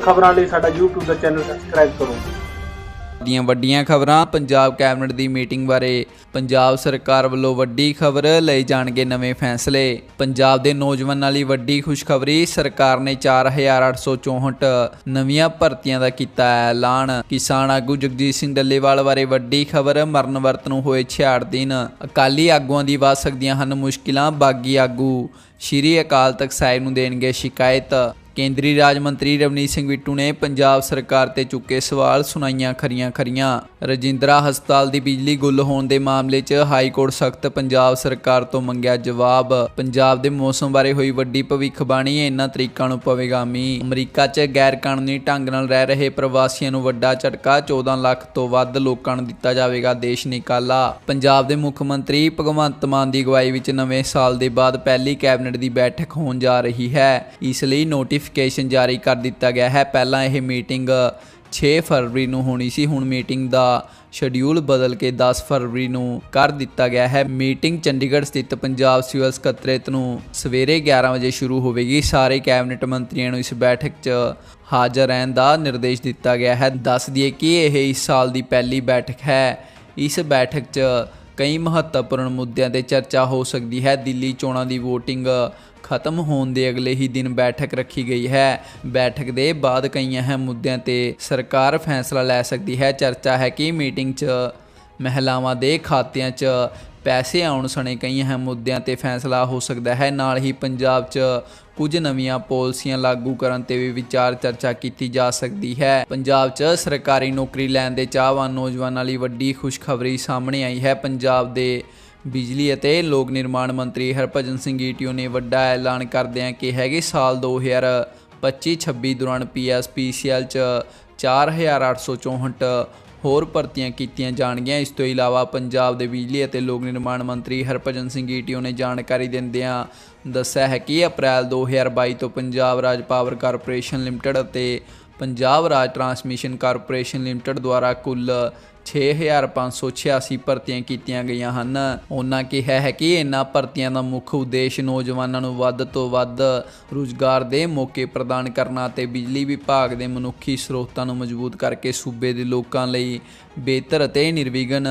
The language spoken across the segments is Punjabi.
ਖਬਰਾਂ ਲਈ ਸਾਡਾ YouTube ਦਾ ਚੈਨਲ ਸਬਸਕ੍ਰਾਈਬ ਕਰੋ। ਦੀਆਂ ਵੱਡੀਆਂ ਖਬਰਾਂ, ਪੰਜਾਬ ਕੈਬਨਿਟ ਦੀ ਮੀਟਿੰਗ ਬਾਰੇ। ਪੰਜਾਬ ਸਰਕਾਰ ਵੱਲੋਂ ਵੱਡੀ ਖਬਰ ਲਈ ਜਾਣਗੇ ਨਵੇਂ ਫੈਸਲੇ। ਪੰਜਾਬ ਦੇ ਨੌਜਵਾਨਾਂ ਲਈ ਵੱਡੀ ਖੁਸ਼ਖਬਰੀ, ਸਰਕਾਰ ਨੇ 4864 ਨਵੀਆਂ ਭਰਤੀਆਂ ਦਾ ਕੀਤਾ ਐਲਾਨ। ਕਿਸਾਨ ਆਗੂ ਜਗਜੀਤ ਸਿੰਘ ਡੱਲੇਵਾਲ ਬਾਰੇ ਵੱਡੀ ਖਬਰ, ਮਰਨ ਵਰਤ ਨੂੰ ਹੋਏ 66 ਦਿਨ। ਅਕਾਲੀ ਆਗੂਆਂ ਦੀ ਵੱਧ ਸਕਦੀਆਂ ਹਨ ਮੁਸ਼ਕਿਲਾਂ, ਬਾਗੀ ਆਗੂ। ਸ਼੍ਰੀ ਅਕਾਲ ਤਖਤ ਸਾਹਿਬ ਨੂੰ ਦੇਣਗੇ ਸ਼ਿਕਾਇਤ। ਕੇਂਦਰੀ ਰਾਜ ਮੰਤਰੀ ਰਵਨੀਤ ਸਿੰਘ ਬਿੱਟੂ ਨੇ ਪੰਜਾਬ ਸਰਕਾਰ ਤੇ ਚੁੱਕੇ ਸਵਾਲ ਸੁਣਾਈਆਂ ਖਰੀਆਂ ਖਰੀਆਂ। ਰਜਿੰਦਰਾ ਹਸਪਤਾਲ ਦੀ ਬਿਜਲੀ ਗੁੱਲ ਹੋਣ ਦੇ ਮਾਮਲੇ 'ਚ ਹਾਈ ਕੋਰਟ ਸਖਤ ਪੰਜਾਬ ਸਰਕਾਰ ਤੋਂ ਮੰਗਿਆ ਜਵਾਬ। ਪੰਜਾਬ ਦੇ ਮੌਸਮ ਬਾਰੇ ਹੋਈ ਵੱਡੀ ਭਵਿੱਖਬਾਣੀ ਇਹਨਾਂ ਤਰੀਕਾਂ ਨੂੰ ਪਵੇਗਾ ਮੀਂਹ ਅਮਰੀਕਾ 'ਚ ਗੈਰ ਕਾਨੂੰਨੀ ਢੰਗ ਨਾਲ ਰਹਿ ਰਹੇ ਪ੍ਰਵਾਸੀਆਂ ਨੂੰ ਵੱਡਾ ਝਟਕਾ 14 ਲੱਖ ਤੋਂ ਵੱਧ ਲੋਕਾਂ ਨੂੰ ਦਿੱਤਾ ਜਾਵੇਗਾ ਦੇਸ਼ ਨਿਕਾਲਾ। ਪੰਜਾਬ ਦੇ ਮੁੱਖ ਮੰਤਰੀ ਭਗਵੰਤ ਮਾਨ ਦੀ ਅਗਵਾਈ ਵਿੱਚ ਨਵੇਂ ਸਾਲ ਦੇ ਬਾਅਦ ਪਹਿਲੀ ਕੈਬਨਿਟ ਦੀ ਬੈਠਕ ਹੋਣ ਜਾ ਰਹੀ ਹੈ। ਇਸ ਲਈ ਨੋਟਿਸ ਨੋਟੀਫਿਕੇਸ਼ਨ ਜਾਰੀ ਕਰ ਦਿੱਤਾ ਗਿਆ ਹੈ। ਪਹਿਲਾਂ ਇਹ ਮੀਟਿੰਗ 6 ਫਰਵਰੀ ਨੂੰ ਹੋਣੀ ਸੀ। ਹੁਣ ਮੀਟਿੰਗ ਦਾ ਸ਼ਡਿਊਲ ਬਦਲ ਕੇ 10 ਫਰਵਰੀ ਨੂੰ ਕਰ ਦਿੱਤਾ ਗਿਆ ਹੈ। ਮੀਟਿੰਗ ਚੰਡੀਗੜ੍ਹ ਸਥਿਤ ਪੰਜਾਬ ਸਿਵਲ ਸਕੱਤਰੇਤ ਨੂੰ ਸਵੇਰੇ 11 ਵਜੇ ਸ਼ੁਰੂ ਹੋਵੇਗੀ। ਸਾਰੇ ਕੈਬਨਿਟ ਮੰਤਰੀਆਂ ਨੂੰ ਇਸ ਬੈਠਕ 'ਚ ਹਾਜ਼ਰ ਰਹਿਣ ਦਾ ਨਿਰਦੇਸ਼ ਦਿੱਤਾ ਗਿਆ ਹੈ। ਦੱਸ ਦਈਏ ਕਿ ਇਹ ਇਸ ਸਾਲ ਦੀ ਪਹਿਲੀ ਬੈਠਕ ਹੈ। ਇਸ ਬੈਠਕ 'ਚ ਕਈ ਮਹੱਤਵਪੂਰਨ ਮੁੱਦਿਆਂ ਤੇ ਚਰਚਾ ਹੋ ਸਕਦੀ ਹੈ। ਦਿੱਲੀ ਚੋਣਾਂ ਦੀ VOTING ਖਤਮ ਹੋਣ ਦੇ ਅਗਲੇ ਹੀ ਦਿਨ ਬੈਠਕ ਰੱਖੀ ਗਈ ਹੈ। ਬੈਠਕ ਦੇ ਬਾਅਦ ਕਈ ਅਹਿਮ ਮੁੱਦਿਆਂ ਤੇ ਸਰਕਾਰ ਫੈਸਲਾ ਲੈ ਸਕਦੀ ਹੈ। ਚਰਚਾ ਹੈ ਕਿ ਮੀਟਿੰਗ 'ਚ ਮਹਿਲਾਵਾਂ ਦੇ ਖਾਤਿਆਂ 'ਚ ਪੈਸੇ ਆਉਣ ਸਣੇ ਕਈ ਅਹਿਮ ਮੁੱਦਿਆਂ ਤੇ ਫੈਸਲਾ ਹੋ ਸਕਦਾ ਹੈ। ਨਾਲ ਹੀ ਪੰਜਾਬ 'ਚ ਕੁਝ ਨਵੀਆਂ ਪਾਲਿਸੀਆਂ ਲਾਗੂ ਕਰਨ ਤੇ ਵੀ ਵਿਚਾਰ ਚਰਚਾ ਕੀਤੀ ਜਾ ਸਕਦੀ ਹੈ। ਪੰਜਾਬ 'ਚ ਸਰਕਾਰੀ ਨੌਕਰੀ ਲੈਣ ਦੇ ਚਾਹਵਾਨ ਨੌਜਵਾਨਾਂ ਲਈ ਵੱਡੀ ਖੁਸ਼ਖਬਰੀ ਸਾਹਮਣੇ ਆਈ ਹੈ। ਪੰਜਾਬ ਦੇ ਬਿਜਲੀ ਅਤੇ ਲੋਕ ਨਿਰਮਾਣ ਮੰਤਰੀ ਹਰਭਜਨ ਸਿੰਘ ਈਟੀਓ ਨੇ ਵੱਡਾ ਐਲਾਨ ਕਰਦਿਆਂ ਕਿਹਾ ਕਿ ਸਾਲ 2025-26 ਦੌਰਾਨ ਪੀਐਸਪੀਸੀਐਲ 'ਚ 4864 ਹੋਰ ਭਰਤੀਆਂ ਕੀਤੀਆਂ ਜਾਣਗੀਆਂ। ਇਸ ਤੋਂ ਇਲਾਵਾ ਪੰਜਾਬ ਦੇ ਬਿਜਲੀ ਅਤੇ ਲੋਕ ਨਿਰਮਾਣ ਮੰਤਰੀ ਹਰਭਜਨ ਸਿੰਘ ਈਟੀਓ ਨੇ ਜਾਣਕਾਰੀ ਦਿੰਦਿਆਂ ਦੱਸਿਆ ਹੈ ਕਿ ਅਪ੍ਰੈਲ 2022 ਤੋਂ Punjab Raj power corporation limited ਅਤੇ Punjab Raj transmission corporation limited ਦੁਆਰਾ ਕੁੱਲ 6586 ਭਰਤੀਆਂ ਕੀਤੀਆਂ ਗਈਆਂ ਹਨ। ਉਹਨਾਂ ਕਿਹਾ ਹੈ ਕਿ ਇਹਨਾਂ ਭਰਤੀਆਂ ਦਾ ਮੁੱਖ ਉਦੇਸ਼ ਨੌਜਵਾਨਾਂ ਨੂੰ ਵੱਧ ਤੋਂ ਵੱਧ ਰੁਜ਼ਗਾਰ ਦੇ ਮੌਕੇ ਪ੍ਰਦਾਨ ਕਰਨਾ ਅਤੇ ਬਿਜਲੀ ਵਿਭਾਗ ਦੇ ਮਨੁੱਖੀ ਸਰੋਤਾਂ ਨੂੰ ਮਜ਼ਬੂਤ ਕਰਕੇ ਸੂਬੇ ਦੇ ਲੋਕਾਂ ਲਈ ਬਿਹਤਰ ਅਤੇ ਨਿਰਵਿਘਨ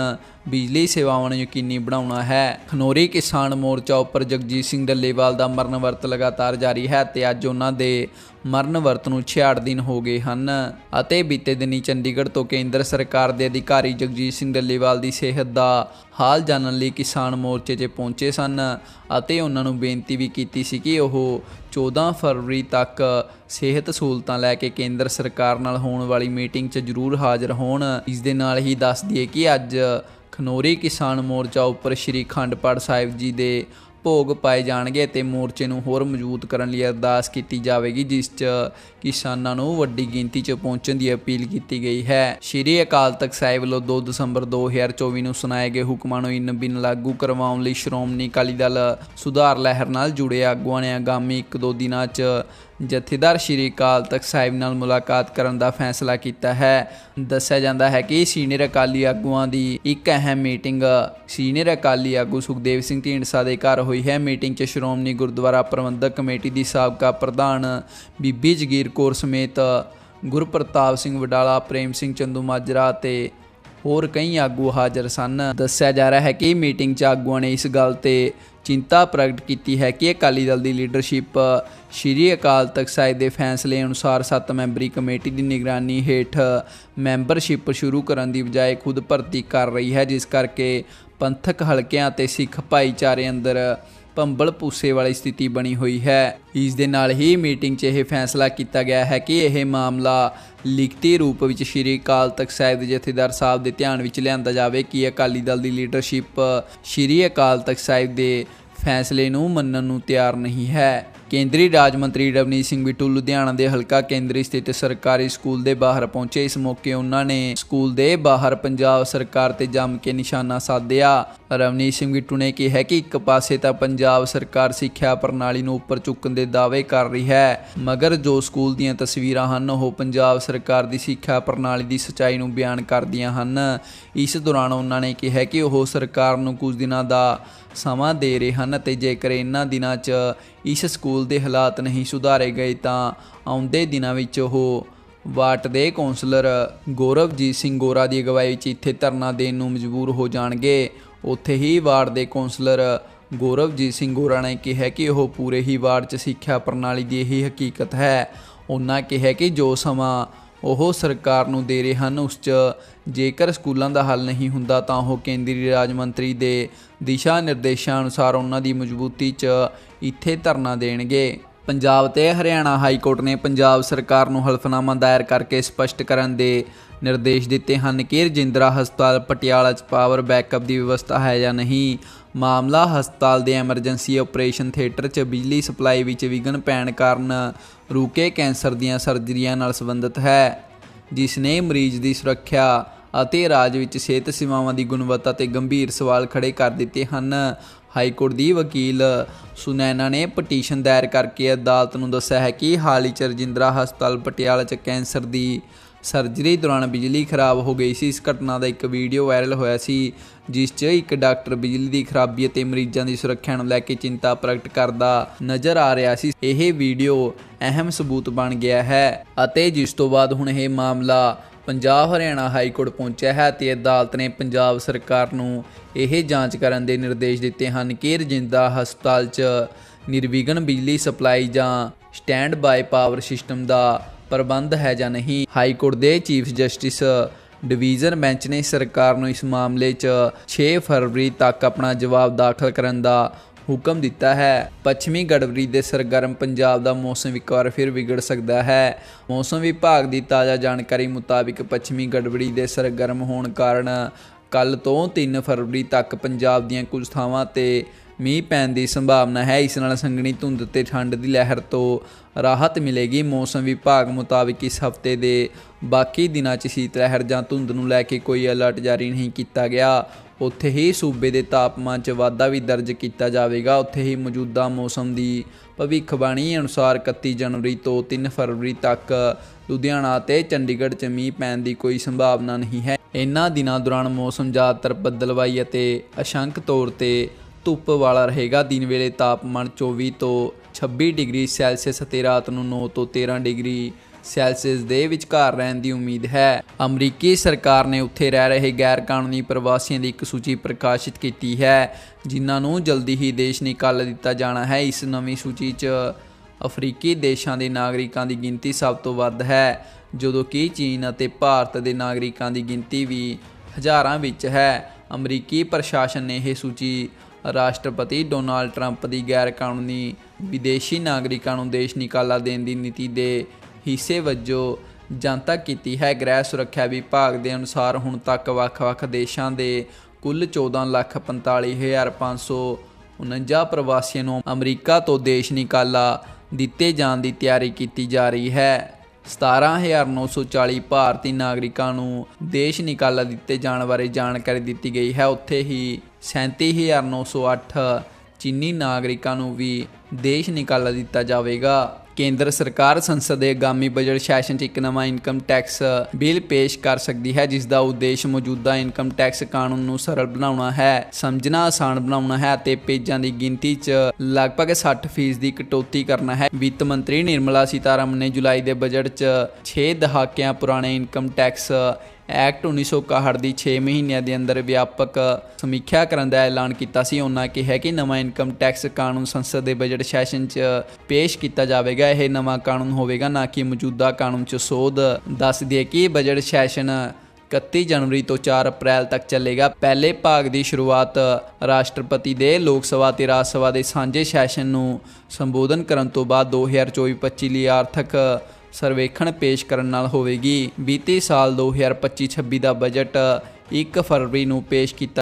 ਬਿਜਲੀ ਸੇਵਾਵਾਂ ਨੂੰ ਯਕੀਨੀ ਬਣਾਉਣਾ ਹੈ। ਖਨੋਰੀ ਕਿਸਾਨ ਮੋਰਚਾ ਉੱਪਰ ਜਗਜੀਤ ਸਿੰਘ ਡੱਲੇਵਾਲ ਦਾ ਮਰਨ ਵਰਤ ਲਗਾਤਾਰ ਜਾਰੀ ਹੈ ਤੇ ਅੱਜ ਉਹਨਾਂ ਦੇ ਮਰਨ ਵਰਤ ਨੂੰ 66 ਦਿਨ ਹੋ ਗਏ ਹਨ ਅਤੇ ਬੀਤੇ ਦਿਨੀ ਚੰਡੀਗੜ੍ਹ ਤੋਂ ਕੇਂਦਰ ਸਰਕਾਰ ਦੇ ਅਧਿਕਾਰੀ ਜਗਜੀਤ ਸਿੰਘ ਡੱਲੇਵਾਲ ਦੀ ਸਿਹਤ ਦਾ ਹਾਲ ਜਾਣਨ ਲਈ ਕਿਸਾਨ ਮੋਰਚੇ 'ਤੇ ਪਹੁੰਚੇ ਸਨ ਅਤੇ ਉਹਨਾਂ ਨੂੰ ਬੇਨਤੀ ਵੀ ਕੀਤੀ ਸੀ ਕਿ ਉਹ 14 ਫਰਵਰੀ ਤੱਕ ਸਿਹਤ ਸਹੂਲਤਾਂ ਲੈ ਕੇ ਕੇਂਦਰ ਸਰਕਾਰ ਨਾਲ ਹੋਣ ਵਾਲੀ ਮੀਟਿੰਗ 'ਚ ਜ਼ਰੂਰ ਹਾਜ਼ਰ ਹੋਣ। ਇਸ ਦੇ ਨਾਲ ਹੀ ਦੱਸ ਦਈਏ ਕਿ ਅੱਜ ਖਨੋਰੀ ਕਿਸਾਨ ਮੋਰਚਾ ਉੱਪਰ ਸ਼੍ਰੀ ਖੰਡਪੜ ਸਾਹਿਬ ਜੀ ਦੇ ਭੋਗ ਪਾਏ ਜਾਣਗੇ ਤੇ ਮੋਰਚੇ ਨੂੰ ਹੋਰ ਮਜ਼ਬੂਤ ਕਰਨ ਲਈ ਅਰਦਾਸ ਕੀਤੀ ਜਾਵੇਗੀ, ਜਿਸ 'ਚ ਕਿਸਾਨਾਂ ਨੂੰ ਵੱਡੀ ਗਿਣਤੀ 'ਚ ਪਹੁੰਚਣ ਦੀ ਅਪੀਲ ਕੀਤੀ ਗਈ ਹੈ। ਸ਼੍ਰੀ ਅਕਾਲ ਤਖਤ ਸਾਹਿਬ ਵੱਲੋਂ 2 ਦਸੰਬਰ 2024 ਨੂੰ ਸੁਣਾਏ ਗਏ ਹੁਕਮਾਂ ਨੂੰ ਇਨ ਬਿਨ ਲਾਗੂ ਕਰਵਾਉਣ ਲਈ ਸ਼੍ਰੋਮਣੀ ਅਕਾਲੀ ਦਲ ਸੁਧਾਰ ਲਹਿਰ ਨਾਲ ਜੁੜੇ ਆਗੂਆਂ ਨੇ ਆਗਾਮੀ 1-2 ਦਿਨਾਂ 'ਚ ਜਥੇਦਾਰ ਸ਼੍ਰੀ ਅਕਾਲ ਤਖਤ ਸਾਹਿਬ ਨਾਲ ਮੁਲਾਕਾਤ ਕਰਨ ਦਾ ਫੈਸਲਾ ਕੀਤਾ ਹੈ। ਦੱਸਿਆ ਜਾਂਦਾ ਹੈ ਕਿ ਸੀਨੀਅਰ ਅਕਾਲੀ ਆਗੂਆਂ ਦੀ ਇੱਕ ਅਹਿਮ ਮੀਟਿੰਗ ਸੀਨੀਅਰ ਅਕਾਲੀ ਆਗੂ ਸੁਖਦੇਵ ਸਿੰਘ ਢੀਂਡਸਾ ਦੇ ਘਰ ਹੋਈ ਹੈ। ਮੀਟਿੰਗ 'ਚ ਸ਼੍ਰੋਮਣੀ ਗੁਰਦੁਆਰਾ ਪ੍ਰਬੰਧਕ ਕਮੇਟੀ ਦੀ ਸਾਬਕਾ ਪ੍ਰਧਾਨ ਬੀਬੀ ਜਗੀਰ ਕੌਰ ਸਮੇਤ ਗੁਰਪ੍ਰਤਾਪ ਸਿੰਘ ਵਡਾਲਾ, ਪ੍ਰੇਮ ਸਿੰਘ ਚੰਦੂ ਮਾਜਰਾ ਤੇ ਹੋਰ ਕਈ ਆਗੂ ਹਾਜ਼ਰ ਸਨ। ਦੱਸਿਆ ਜਾ ਰਿਹਾ ਹੈ ਕਿ ਮੀਟਿੰਗ 'ਚ ਆਗੂਆਂ ਨੇ ਇਸ ਗੱਲ ਤੇ ਚਿੰਤਾ ਪ੍ਰਗਟ ਕੀਤੀ ਹੈ ਕਿ ਅਕਾਲੀ ਦਲ ਦੀ ਲੀਡਰਸ਼ਿਪ ਸ਼੍ਰੀ ਅਕਾਲ ਤਖਤ ਸਾਹਿਬ ਦੇ ਫੈਸਲੇ ਅਨੁਸਾਰ 7 ਮੈਂਬਰੀ ਕਮੇਟੀ ਦੀ ਨਿਗਰਾਨੀ ਹੇਠ ਮੈਂਬਰਸ਼ਿਪ ਸ਼ੁਰੂ ਕਰਨ ਦੀ ਬਜਾਏ ਖੁਦ ਭਰਤੀ ਕਰ ਰਹੀ ਹੈ, ਜਿਸ ਕਰਕੇ ਪੰਥਕ ਹਲਕਿਆਂ ਤੇ ਸਿੱਖ ਭਾਈਚਾਰੇ ਅੰਦਰ ਭੰਬਲ ਪੂਸੇ ਵਾਲੀ ਸਥਿਤੀ ਬਣੀ ਹੋਈ ਹੈ। ਇਸ ਦੇ ਨਾਲ ਹੀ ਮੀਟਿੰਗ 'ਚ ਇਹ ਫੈਸਲਾ ਕੀਤਾ ਗਿਆ ਹੈ ਕਿ ਇਹ ਮਾਮਲਾ ਲਿਖਤੀ ਰੂਪ ਵਿੱਚ ਸ਼੍ਰੀ ਅਕਾਲ ਤਖਤ ਸਾਹਿਬ ਦੇ ਜਥੇਦਾਰ ਸਾਹਿਬ ਦੇ ਧਿਆਨ ਵਿੱਚ ਲਿਆਂਦਾ ਜਾਵੇ ਕਿ ਅਕਾਲੀ ਦਲ ਦੀ ਲੀਡਰਸ਼ਿਪ ਸ਼੍ਰੀ ਅਕਾਲ ਤਖਤ ਸਾਹਿਬ ਦੇ ਫੈਸਲੇ ਨੂੰ ਮੰਨਣ ਨੂੰ ਤਿਆਰ ਨਹੀਂ ਹੈ। ਕੇਂਦਰੀ ਰਾਜ ਮੰਤਰੀ ਰਵਨੀਤ ਸਿੰਘ ਬਿੱਟੂ ਲੁਧਿਆਣਾ ਦੇ ਹਲਕਾ ਕੇਂਦਰੀ ਸਥਿਤ ਸਰਕਾਰੀ ਸਕੂਲ ਦੇ ਬਾਹਰ ਪਹੁੰਚੇ। ਇਸ ਮੌਕੇ ਉਹਨਾਂ ਨੇ ਸਕੂਲ ਦੇ ਬਾਹਰ ਪੰਜਾਬ ਸਰਕਾਰ ਤੇ ਜੰਮ ਕੇ ਨਿਸ਼ਾਨਾ ਸਾਧਿਆ। ਰਵਨੀਤ ਸਿੰਘ ਬਿੱਟੂ ਨੇ ਕਿਹਾ ਕਿ ਇੱਕ ਪਾਸੇ ਤਾਂ ਪੰਜਾਬ ਸਰਕਾਰ ਸਿੱਖਿਆ ਪ੍ਰਣਾਲੀ ਨੂੰ ਉੱਪਰ ਚੁੱਕਣ ਦੇ ਦਾਅਵੇ ਕਰ ਰਹੀ ਹੈ, ਮਗਰ ਜੋ ਸਕੂਲ ਦੀਆਂ ਤਸਵੀਰਾਂ ਹਨ, ਉਹ ਪੰਜਾਬ ਸਰਕਾਰ ਦੀ ਸਿੱਖਿਆ ਪ੍ਰਣਾਲੀ ਦੀ ਸਚਾਈ ਨੂੰ ਬਿਆਨ ਕਰਦੀਆਂ ਹਨ। ਇਸ ਦੌਰਾਨ ਉਹਨਾਂ ਨੇ ਕਿਹਾ ਕਿ ਉਹ ਸਰਕਾਰ ਨੂੰ ਕੁਝ ਦਿਨਾਂ ਦਾ ਸਮਾਂ ਦੇ ਰਹੇ ਹਨ ਅਤੇ ਜੇਕਰ ਇਹਨਾਂ ਦਿਨਾਂ 'ਚ ਇਸ ਸਕੂਲ ਦੇ ਹਾਲਾਤ ਨਹੀਂ ਸੁਧਾਰੇ ਗਏ ਤਾਂ ਆਉਂਦੇ ਦਿਨਾਂ ਵਿੱਚ ਉਹ ਵਾਟ ਦੇ ਕੌਂਸਲਰ ਗੌਰਵਜੀਤ ਸਿੰਘ ਗੋਰਾ ਦੀ ਅਗਵਾਈ ਵਿੱਚ ਇੱਥੇ ਧਰਨਾ ਦੇਣ ਨੂੰ ਮਜਬੂਰ ਹੋ ਜਾਣਗੇ। ਉੱਥੇ ਹੀ ਵਾਰਡ ਦੇ ਕੌਂਸਲਰ ਗੌਰਵਜੀਤ ਸਿੰਘ ਗੋਰਾ ਨੇ ਕਿਹਾ ਕਿ ਉਹ ਪੂਰੇ ਹੀ ਵਾਰਡ 'ਚ ਸਿੱਖਿਆ ਪ੍ਰਣਾਲੀ ਦੀ ਇਹੀ ਹਕੀਕਤ ਹੈ। ਉਹਨਾਂ ਕਿਹਾ ਕਿ ਜੋ ਸਮਾਂ ਉਹ ਸਰਕਾਰ ਨੂੰ ਦੇ ਰਹੇ ਹਨ। ਉਸ 'ਚ ਜੇਕਰ ਸਕੂਲਾਂ ਦਾ ਹੱਲ ਨਹੀਂ ਹੁੰਦਾ ਤਾਂ ਉਹ ਕੇਂਦਰੀ ਰਾਜ ਮੰਤਰੀ ਦੇ ਦਿਸ਼ਾ ਨਿਰਦੇਸ਼ਾਂ ਅਨੁਸਾਰ ਉਹਨਾਂ ਦੀ ਮਜ਼ਬੂਤੀ 'ਚ ਇੱਥੇ ਧਰਨਾ ਦੇਣਗੇ। ਪੰਜਾਬ ਤੇ ਹਰਿਆਣਾ ਹਾਈ ਕੋਰਟ ਨੇ ਪੰਜਾਬ ਸਰਕਾਰ ਨੂੰ ਹਲਫਨਾਮਾ ਦਾਇਰ ਕਰਕੇ ਸਪਸ਼ਟ ਕਰਨ ਦੇ ਨਿਰਦੇਸ਼ ਦਿੱਤੇ ਹਨ ਕਿ ਰਜਿੰਦਰਾ ਹਸਪਤਾਲ ਪਟਿਆਲਾ 'ਚ ਪਾਵਰ ਬੈਕਅਪ ਦੀ ਵਿਵਸਥਾ ਹੈ ਜਾਂ ਨਹੀਂ। ਮਾਮਲਾ ਹਸਪਤਾਲ ਦੇ ਐਮਰਜੈਂਸੀ ਆਪਰੇਸ਼ਨ ਥੀਏਟਰ 'ਚ ਬਿਜਲੀ ਸਪਲਾਈ ਵਿੱਚ ਵਿਘਨ ਪੈਣ ਕਾਰਨ ਰੁਕੇ ਕੈਂਸਰ ਦੀਆਂ ਸਰਜਰੀਆਂ ਨਾਲ ਸੰਬੰਧਿਤ ਹੈ, ਜਿਸ ਨੇ ਮਰੀਜ਼ ਦੀ ਸੁਰੱਖਿਆ ਅਤੇ ਰਾਜ ਵਿੱਚ ਸਿਹਤ ਸੇਵਾਵਾਂ ਦੀ ਗੁਣਵੱਤਾ ਤੇ ਗੰਭੀਰ ਸਵਾਲ ਖੜੇ ਕਰ ਦਿੱਤੇ ਹਨ। ਹਾਈ ਕੋਰਟ ਦੀ ਵਕੀਲ ਸੁਨੈਨਾ ਨੇ ਪਟੀਸ਼ਨ ਦਾਇਰ ਕਰਕੇ ਅਦਾਲਤ ਨੂੰ ਦੱਸਿਆ ਹੈ ਕਿ ਹਾਲ ਹੀ ਚ ਰਜਿੰਦਰਾ ਹਸਪਤਾਲ ਪਟਿਆਲਾ 'ਚ ਕੈਂਸਰ ਦੀ ਸਰਜਰੀ ਦੌਰਾਨ ਬਿਜਲੀ ਖਰਾਬ ਹੋ ਗਈ ਸੀ। ਇਸ ਘਟਨਾ ਦਾ ਇੱਕ ਵੀਡੀਓ ਵਾਇਰਲ ਹੋਇਆ ਸੀ। ਜਿਸ 'ਚ ਇੱਕ ਡਾਕਟਰ ਬਿਜਲੀ ਦੀ ਖਰਾਬੀ ਅਤੇ ਮਰੀਜ਼ਾਂ ਦੀ ਸੁਰੱਖਿਆ ਨੂੰ ਲੈ ਕੇ ਚਿੰਤਾ ਪ੍ਰਗਟ ਕਰਦਾ ਨਜ਼ਰ ਆ ਰਿਹਾ ਸੀ। ਇਹ ਵੀਡੀਓ ਅਹਿਮ ਸਬੂਤ ਬਣ ਗਿਆ ਹੈ ਅਤੇ ਜਿਸ ਤੋਂ ਬਾਅਦ ਹੁਣ ਇਹ ਮਾਮਲਾ ਪੰਜਾਬ ਹਰਿਆਣਾ ਹਾਈ ਕੋਰਟ ਪਹੁੰਚਿਆ ਹੈ ਤੇ ਅਦਾਲਤ ਨੇ ਪੰਜਾਬ ਸਰਕਾਰ ਨੂੰ ਇਹ ਜਾਂਚ ਕਰਨ ਦੇ ਨਿਰਦੇਸ਼ ਦਿੱਤੇ ਹਨ ਕਿ ਰਜਿੰਦਾ ਹਸਪਤਾਲ 'ਚ ਨਿਰਵਿਘਨ ਬਿਜਲੀ ਸਪਲਾਈ ਜਾਂ ਸਟੈਂਡ ਬਾਈ ਪਾਵਰ ਸਿਸਟਮ ਦਾ ਪ੍ਰਬੰਧ ਹੈ ਜਾਂ ਨਹੀਂ। ਹਾਈ ਕੋਰਟ ਦੇ ਚੀਫ ਜਸਟਿਸ ਡਿਵੀਜ਼ਨ ਬੈਂਚ ਨੇ ਸਰਕਾਰ ਨੂੰ ਇਸ ਮਾਮਲੇ 'ਚ 6 ਫਰਵਰੀ ਤੱਕ ਆਪਣਾ ਜਵਾਬ ਦਾਖਲ ਕਰਨ ਦਾ ਹੁਕਮ ਦਿੱਤਾ ਹੈ। ਪੱਛਮੀ ਗੜਬੜੀ ਦੇ ਸਰਗਰਮ ਪੰਜਾਬ ਦਾ ਮੌਸਮ ਇੱਕ ਵਾਰ ਫਿਰ ਵਿਗੜ ਸਕਦਾ ਹੈ। ਮੌਸਮ ਵਿਭਾਗ ਦੀ ਤਾਜ਼ਾ ਜਾਣਕਾਰੀ ਮੁਤਾਬਿਕ ਪੱਛਮੀ ਗੜਬੜੀ ਦੇ ਸਰਗਰਮ ਹੋਣ ਕਾਰਨ ਕੱਲ ਤੋਂ 3 ਫਰਵਰੀ ਤੱਕ ਪੰਜਾਬ ਦੀਆਂ ਕੁਝ ਥਾਵਾਂ ਤੇ ਮੀਂਹ ਪੈਣ ਦੀ ਸੰਭਾਵਨਾ ਹੈ। ਇਸ ਨਾਲ ਸੰਘਣੀ ਧੁੰਦ ਤੇ ਠੰਡ ਦੀ ਲਹਿਰ ਤੋਂ ਰਾਹਤ ਮਿਲੇਗੀ। ਮੌਸਮ ਵਿਭਾਗ ਮੁਤਾਬਿਕ ਇਸ ਹਫ਼ਤੇ ਦੇ ਬਾਕੀ ਦਿਨਾਂ 'ਚ ਸੀਤ ਲਹਿਰ ਜਾਂ ਧੁੰਦ ਨੂੰ ਲੈ ਕੇ ਕੋਈ ਅਲਰਟ ਜਾਰੀ ਨਹੀਂ ਕੀਤਾ ਗਿਆ। ਉੱਥੇ ਹੀ ਸੂਬੇ ਦੇ ਤਾਪਮਾਨ 'ਚ ਵਾਧਾ ਵੀ ਦਰਜ ਕੀਤਾ ਜਾਵੇਗਾ। ਉੱਥੇ ਹੀ ਮੌਜੂਦਾ ਮੌਸਮ ਦੀ ਭਵਿੱਖਬਾਣੀ ਅਨੁਸਾਰ 31 ਜਨਵਰੀ ਤੋਂ 3 ਫਰਵਰੀ ਤੱਕ ਲੁਧਿਆਣਾ ਤੇ ਚੰਡੀਗੜ੍ਹ 'ਚ ਮੀਂਹ ਪੈਣ ਦੀ ਕੋਈ ਸੰਭਾਵਨਾ ਨਹੀਂ ਹੈ। ਇਨ੍ਹਾਂ ਦਿਨਾਂ ਦੌਰਾਨ ਮੌਸਮ ਜ਼ਿਆਦਾਤਰ ਬੱਦਲਵਾਈ ਅਤੇ ਅਸ਼ੰਕ ਤੌਰ ਤੇ ਧੁੱਪ ਵਾਲਾ ਰਹੇਗਾ। ਦਿਨ ਵੇਲੇ ਤਾਪਮਾਨ 24 ਤੋਂ 26 ਡਿਗਰੀ ਸੈਲਸੀਅਸ ਅਤੇ ਰਾਤ ਨੂੰ 9 ਤੋਂ 13 ਡਿਗਰੀ ਸੈਲਸੀਅਸ ਦੇ ਵਿਚਕਾਰ ਰਹਿਣ ਦੀ ਉਮੀਦ ਹੈ। ਅਮਰੀਕੀ ਸਰਕਾਰ ਨੇ ਉੱਥੇ ਰਹਿ ਰਹੇ ਗੈਰ ਕਾਨੂੰਨੀ ਪ੍ਰਵਾਸੀਆਂ ਦੀ ਇੱਕ ਸੂਚੀ ਪ੍ਰਕਾਸ਼ਿਤ ਕੀਤੀ ਹੈ, ਜਿਨ੍ਹਾਂ ਨੂੰ ਜਲਦੀ ਹੀ ਦੇਸ਼ ਨਿਕਾਲ ਦਿੱਤਾ ਜਾਣਾ ਹੈ। ਇਸ ਨਵੀਂ ਸੂਚੀ 'ਚ ਅਫਰੀਕੀ ਦੇਸ਼ਾਂ ਦੇ ਨਾਗਰਿਕਾਂ ਦੀ ਗਿਣਤੀ ਸਭ ਤੋਂ ਵੱਧ ਹੈ, ਜਦੋਂ ਕਿ ਚੀਨ ਅਤੇ ਭਾਰਤ ਦੇ ਨਾਗਰਿਕਾਂ ਦੀ ਗਿਣਤੀ ਵੀ ਹਜ਼ਾਰਾਂ ਵਿੱਚ ਹੈ। ਅਮਰੀਕੀ ਪ੍ਰਸ਼ਾਸਨ ਨੇ ਇਹ ਸੂਚੀ ਰਾਸ਼ਟਰਪਤੀ ਡੋਨਾਲਡ ਟਰੰਪ ਦੀ ਗੈਰ ਕਾਨੂੰਨੀ ਵਿਦੇਸ਼ੀ ਨਾਗਰਿਕਾਂ ਨੂੰ ਦੇਸ਼ ਨਿਕਾਲਾ ਦੇਣ ਦੀ ਨੀਤੀ ਦੇ ਹਿੱਸੇ ਵਜੋਂ ਜਨਤਾ ਕੀਤੀ ਹੈ। ਗ੍ਰਹਿ ਸੁਰੱਖਿਆ ਵਿਭਾਗ ਦੇ ਅਨੁਸਾਰ ਹੁਣ ਤੱਕ ਵੱਖ-ਵੱਖ ਦੇਸ਼ਾਂ ਦੇ ਕੁੱਲ 14,45,549 ਪ੍ਰਵਾਸੀਆਂ ਨੂੰ ਅਮਰੀਕਾ ਤੋਂ ਦੇਸ਼ ਨਿਕਾਲਾ ਦਿੱਤੇ ਜਾਣ ਦੀ ਤਿਆਰੀ ਕੀਤੀ ਜਾ ਰਹੀ ਹੈ। 17940 ਭਾਰਤੀ ਨਾਗਰਿਕਾਂ ਨੂੰ ਦੇਸ਼ ਨਿਕਾਲਾ ਦਿੱਤੇ ਜਾਣ ਬਾਰੇ ਜਾਣਕਾਰੀ ਦਿੱਤੀ ਗਈ ਹੈ। ਉੱਥੇ ਹੀ 37908 ਚੀਨੀ ਨਾਗਰਿਕਾਂ ਨੂੰ ਵੀ ਦੇਸ਼ ਨਿਕਾਲਾ ਦਿੱਤਾ ਜਾਵੇਗਾ। ਕੇਂਦਰ ਸਰਕਾਰ ਸੰਸਦ ਦੇ ਆਗਾਮੀ ਬਜਟ ਸੈਸ਼ਨ 'ਚ ਇੱਕ ਨਵਾਂ ਇਨਕਮ ਟੈਕਸ ਬਿੱਲ ਪੇਸ਼ ਕਰ ਸਕਦੀ ਹੈ, ਜਿਸ ਦਾ ਉਦੇਸ਼ ਮੌਜੂਦਾ ਇਨਕਮ ਟੈਕਸ ਕਾਨੂੰਨ ਨੂੰ ਸਰਲ ਬਣਾਉਣਾ ਹੈ, ਸਮਝਣਾ ਆਸਾਨ ਬਣਾਉਣਾ ਹੈ ਅਤੇ ਪੇਜਾਂ ਦੀ ਗਿਣਤੀ 'ਚ ਲਗਭਗ 60% ਦੀ ਕਟੌਤੀ ਕਰਨਾ ਹੈ। ਵਿੱਤ ਮੰਤਰੀ ਨਿਰਮਲਾ ਸੀਤਾਰਮਨ ਨੇ ਜੁਲਾਈ ਦੇ ਬਜਟ 'ਚ 6 ਦਹਾਕਿਆਂ ਪੁਰਾਣੇ ਇਨਕਮ ਟੈਕਸ ਐਕਟ 1961 ਦੀ 6 ਮਹੀਨਿਆਂ ਦੇ ਅੰਦਰ ਵਿਆਪਕ ਸਮੀਖਿਆ ਕਰਨ ਦਾ ਐਲਾਨ ਕੀਤਾ ਸੀ। ਉਹਨਾਂ ਕਿਹਾ ਕਿ ਨਵਾਂ ਇਨਕਮ ਟੈਕਸ ਕਾਨੂੰਨ ਸੰਸਦ ਦੇ ਬਜਟ ਸੈਸ਼ਨ 'ਚ ਪੇਸ਼ ਕੀਤਾ ਜਾਵੇਗਾ। ਇਹ ਨਵਾਂ ਕਾਨੂੰਨ ਹੋਵੇਗਾ, ਨਾ ਕਿ ਮੌਜੂਦਾ ਕਾਨੂੰਨ 'ਚ ਸੋਧ ਦੱਸ ਦਈਏ ਕਿ ਬਜਟ ਸੈਸ਼ਨ 31 ਜਨਵਰੀ ਤੋਂ 4 ਅਪ੍ਰੈਲ ਤੱਕ ਚੱਲੇਗਾ। ਪਹਿਲੇ ਭਾਗ ਦੀ ਸ਼ੁਰੂਆਤ ਰਾਸ਼ਟਰਪਤੀ ਦੇ ਲੋਕ ਸਭਾ ਤੇ ਰਾਜ ਸਭਾ ਦੇ ਸਾਂਝੇ ਸੈਸ਼ਨ ਨੂੰ ਸੰਬੋਧਨ ਕਰਨ ਤੋਂ ਬਾਅਦ 2024-25 ਲਈ ਆਰਥਿਕ ਸਰਵੇਖਣ ਪੇਸ਼ ਕਰਨ ਨਾਲ ਹੋਵੇਗੀ। ਬੀਤੇ ਸਾਲ 2025-26 ਦਾ ਬਜਟ 1 ਫਰਵਰੀ ਨੂੰ ਪੇਸ਼ ਕੀਤਾ